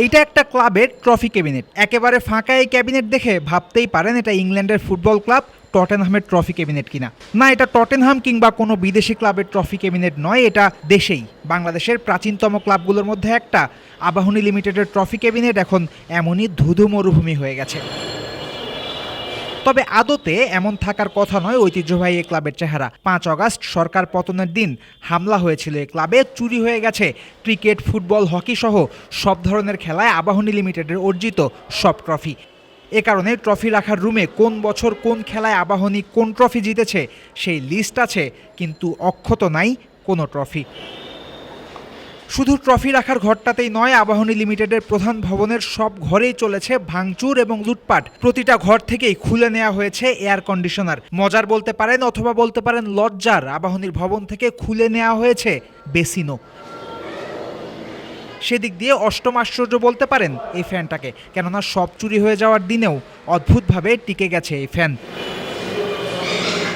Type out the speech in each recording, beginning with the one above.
এইটা একটা ক্লাবের ট্রফি ক্যাবিনেট। একেবারে ফাঁকা এই ক্যাবিনেট দেখে ভাবতেই পারেন এটা ইংল্যান্ডের ফুটবল ক্লাব টটেনহামের ট্রফি ক্যাবিনেট কিনা। না, এটা টটেনহাম কিংবা কোনো বিদেশি ক্লাবের ট্রফি ক্যাবিনেট নয়, এটা দেশেই। বাংলাদেশের প্রাচীনতম ক্লাবগুলোর মধ্যে একটা। আবাহনী লিমিটেডের ট্রফি ক্যাবিনেট এখন এমনই ধুধু মরুভূমি হয়ে গেছে। তবে আদতে এমন থাকার কথা নয় ঐতিহ্যবাহী এই ক্লাবের চেহারা। পাঁচ অগাস্ট সরকার পতনের দিন হামলা হয়েছিল এই ক্লাবে, চুরি হয়ে গেছে ক্রিকেট, ফুটবল, হকি সহ সব ধরনের খেলায় আবাহনী লিমিটেডের অর্জিত সব ট্রফি। এ কারণে ট্রফি রাখার রুমে কোন বছর কোন খেলায় আবাহনী কোন ট্রফি জিতেছে সেই লিস্ট আছে, কিন্তু অক্ষত নাই কোনো ট্রফি। শুধু ট্রফি রাখার ঘরটাতেই নয়, আবাহনী লিমিটেডের প্রধান ভবনের সব ঘরেই চলেছে ভাঙচুর এবং লুটপাট। প্রতিটা ঘর থেকেই খুলে নেওয়া হয়েছে এয়ার কন্ডিশনার। মজার বলতে পারেন অথবা বলতে পারেন লজ্জার, আবাহনীর ভবন থেকে খুলে নেওয়া হয়েছে বেসিনো সেদিক দিয়ে অষ্টম আশ্চর্য বলতে পারেন এই ফ্যানটাকে। কেননা সব চুরি হয়ে যাওয়ার দিনেও অদ্ভুতভাবে টিকে গেছে এই ফ্যান।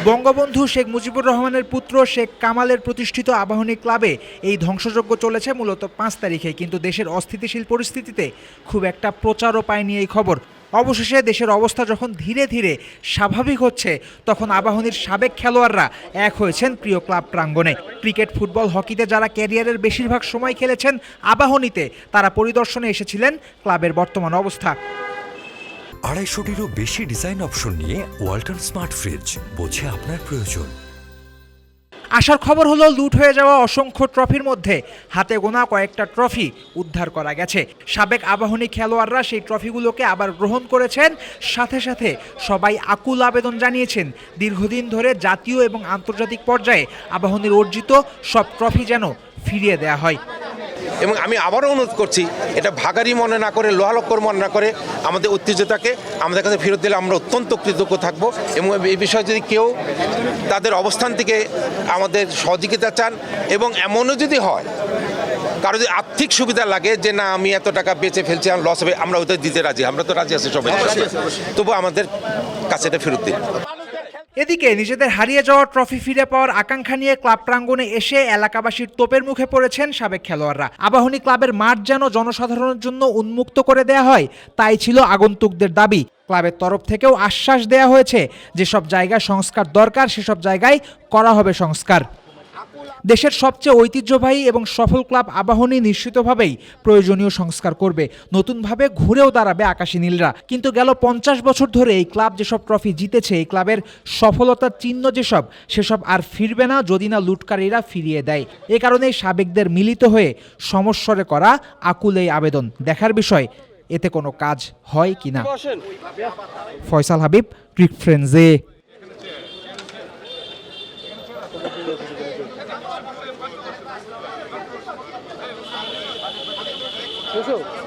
বঙ্গবন্ধু শেখ মুজিবুর রহমানের পুত্র শেখ কামালের প্রতিষ্ঠিত আবাহনী ক্লাবে এই ধ্বংসযজ্ঞ চলেছে মূলত পাঁচ তারিখে, কিন্তু দেশের অস্থিতিশীল পরিস্থিতিতে খুব একটা প্রচারও পায়নি এই খবর। অবশেষে দেশের অবস্থা যখন ধীরে ধীরে স্বাভাবিক হচ্ছে, তখন আবাহনীর সাবেক খেলোয়াড়রা এক হয়েছেন প্রিয় ক্লাব প্রাঙ্গণে। ক্রিকেট, ফুটবল, হকিতে যারা ক্যারিয়ারের বেশিরভাগ সময় খেলেছেন আবাহনীতে, তারা পরিদর্শনে এসেছিলেন ক্লাবের বর্তমান অবস্থা। আড়াইশোটিরও বেশি ডিজাইন অপশন নিয়ে ওয়াল্টন স্মার্ট ফ্রিজ বোঝে আপনার প্রয়োজন। আসার খবর হলো, লুট হয়ে যাওয়া অসংখ্য ট্রফির মধ্যে হাতে গোনা কয়েকটা ট্রফি উদ্ধার করা গেছে। সাবেক আবাহনী খেলোয়াড়রা সেই ট্রফিগুলোকে আবার গ্রহণ করেছেন। সাথে সাথে সবাই আকুল আবেদন জানিয়েছেন, দীর্ঘদিন ধরে জাতীয় এবং আন্তর্জাতিক পর্যায়ে আবাহনীর অর্জিত সব ট্রফি যেন ফিরিয়ে দেয়া হয়। এবং আমি আবারও অনুরোধ করছি এটা ভাগারি মনে না করে লোহালক্কর মনে না করে আমাদের ঐতিহ্যতাকে আমাদের কাছে ফেরত দিলে আমরা অত্যন্ত কৃতজ্ঞ থাকব এবং এই বিষয়ে যদি কেউ তাদের অবস্থান থেকে আমাদের সহযোগিতা চান এবং এমনও যদি হয় কারও যদি আর্থিক সুবিধা লাগে যে না আমি এত টাকা বেঁচে ফেলছি আমার লস হবে আমরা ওদের দিতে রাজি আমরা তো রাজি আছি সবাই। তবু আমাদের কাছে এটা ফেরত দিন। এদিকে নিজেদের হারিয়ে যাওয়া ট্রফি ফিরে পাওয়ার আকাঙ্ক্ষা নিয়ে ক্লাব প্রাঙ্গণে এসে এলাকাবাসীর তোপের মুখে পড়েছেন সাবেক খেলোয়াড়রা। আবাহনী ক্লাবের মাঠ যেন জনসাধারণের জন্য উন্মুক্ত করে দেয়া হয়, তাই ছিল আগন্তুকদের দাবি। ক্লাবের তরফ থেকেও আশ্বাস দেয়া হয়েছে, যেসব জায়গায় সংস্কার দরকার, সেসব জায়গায় করা হবে সংস্কার। দেশের সবচেয়ে ঐতিহ্যবাহী এবং সফল ক্লাব আবাহনী নিশ্চিতভাবেই প্রয়োজনীয় সংস্কার করবে। নতুনভাবে ঘুরেও দাঁড়াবে আকাশী নীলরা। কিন্তু গেল পঞ্চাশ বছর ধরে এই ক্লাব যেসব ট্রফি জিতেছে এই ক্লাবের সফলতার চিহ্ন যেসব সেসব আর ফিরবে না যদি না লুটকারীরা ফিরিয়ে দেয়। এ কারণেই সাবেকদের মিলিত হয়ে সমস্বরে করা আকুল এই আবেদন। দেখার বিষয় এতে কোনো কাজ হয় কিনা? ফয়সাল হাবিব ক্রিক ফ্রেন্ডসে। 快点